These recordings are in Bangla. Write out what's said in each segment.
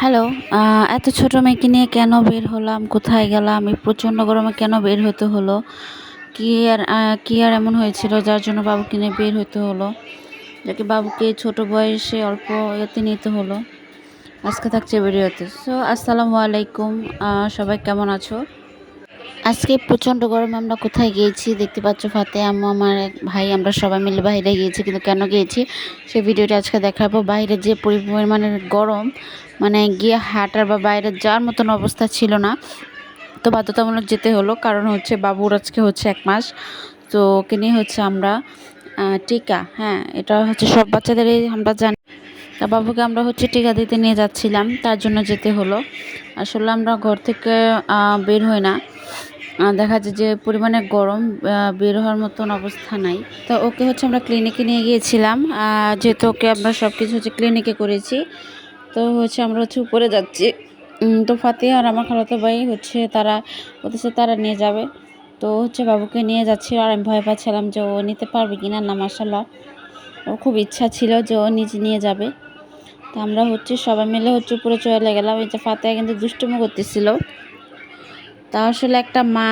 হ্যালো এত ছোট মেয়েকে নিয়ে কেন বের হলাম? কোথায় গেলাম? এই প্রচণ্ড গরমে কেন বের হতে হলো? কি আর কি আর এমন হয়েছিল যার জন্য বাবুকে নিয়ে বের হতে হলো? যাকে বাবুকে ছোট বয়সে অল্প ইয়েতে নিতে হলো। আজকে থাকছে ভিডিওতে। সো আসসালামু আলাইকুম। সবাই কেমন আছো? আজকে প্রচণ্ড গরমে আমরা কোথায় গিয়েছি? দেখতে পাচ্ছ ফাতে আম্মু, আমার এক ভাই, আমরা সবাই মিলে বাইরে গিয়েছি। কিন্তু কেন গিয়েছি? সেই ভিডিওটা আজকে দেখাবো। বাইরে যে পরিমাণের গরম মানে গিয়ে হাঁটার বা বাইরে যাওয়ার মতন অবস্থা ছিল না। তো বাধ্যতামূলক যেতে হলো, কারণ হচ্ছে বাবুর আজকে হচ্ছে এক মাস। তো ওকে নিয়ে হচ্ছে আমরা টিকা হ্যাঁ এটা হচ্ছে সব বাচ্চাদেরই আমরা জানি। তা বাবুকে আমরা হচ্ছে টিকা দিতে নিয়ে যাচ্ছিলাম, তার জন্য যেতে হলো। আসলে আমরা ঘর থেকে বের হই না। দেখা যায় যে পরিমাণে গরম বের হওয়ার মতন অবস্থা নাই। তো ওকে হচ্ছে আমরা ক্লিনিকে নিয়ে গিয়েছিলাম। যেহেতু ওকে আমরা সব কিছু হচ্ছে ক্লিনিকে করেছি। তো হচ্ছে আমরা হচ্ছে উপরে যাচ্ছি। তো ফাতে আর আমার খালাতো ভাই হচ্ছে তারা হচ্ছে তারা নিয়ে যাবে। তো হচ্ছে বাবুকে নিয়ে যাচ্ছি আর আমি ভয় পাচ্ছিলাম যে ও নিতে পারবে কি না না মাসাল্লাহ ওর খুব ইচ্ছা ছিল যে ও নিজে নিয়ে যাবে। তো আমরা হচ্ছে সবাই মিলে হচ্ছে উপরে চলে গেলাম। এই যে ফাতে কিন্তু দুষ্টুমি করতেছিল। তা আসলে একটা মা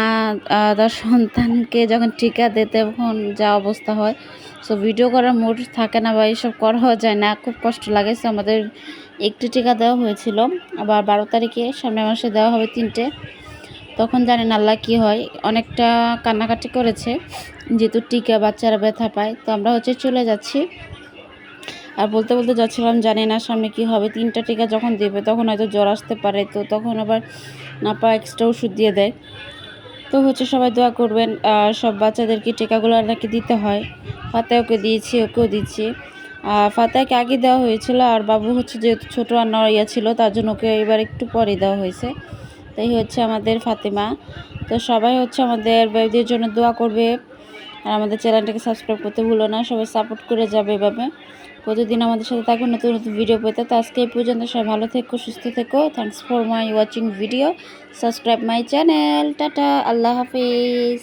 তার সন্তানকে যখন টিকা দিতে তখন যা অবস্থা হয়। সো ভিডিও করার মুড থাকে না বা এইসব করাও যায় না। খুব কষ্ট লাগে। সো আমাদের একটি টিকা দেওয়া হয়েছিল। আবার বারো তারিখে, সামনের মাসে দেওয়া হবে তিনটে। তখন জানেন আল্লাহ কি হয়? অনেকটা কান্নাকাটি করেছে। যেহেতু টিকা বাচ্চারা ব্যথা পায়। তো আমরা হচ্ছে চলে যাচ্ছি। আর বলতে বলতে যাচ্ছিলাম, জানি না সামনে কি হবে। তিনটা টিকা যখন দেবে, তখন হয়তো জ্বর আসতে পারে। তো তখন আবার না পা এক্সট্রা ওষুধ দিয়ে দেয়। তো হচ্ছে সবাই দোয়া করবেন, আর সব বাচ্চাদেরকে টিকাগুলো আর নাকি দিতে হয়। ফাতে ওকে দিয়েছি, ওকেও দিচ্ছি। আর ফাতেহাকে আগে দেওয়া হয়েছিল, আর বাবু হচ্ছে যেহেতু ছোটো আর নড়িয়া ছিল, তার জন্য ওকে এবার একটু পরে দেওয়া হয়েছে। তাই হচ্ছে আমাদের ফাতেমা। তো সবাই হচ্ছে আমাদের বেবিদের জন্য দোয়া করবে। আর আমাদের চ্যানেলটাকে সাবস্ক্রাইব করতে ভুলো না, সবাই সাপোর্ট করে যাবে এভাবে। প্রতিদিন আমাদের সাথে থাকুন, নতুন নতুন ভিডিও পেতে। তো আজকে এই পর্যন্ত সবাই ভালো থেকো, সুস্থ থেকো। Thanks for my watching video subscribe my channel tata, Allah Hafiz.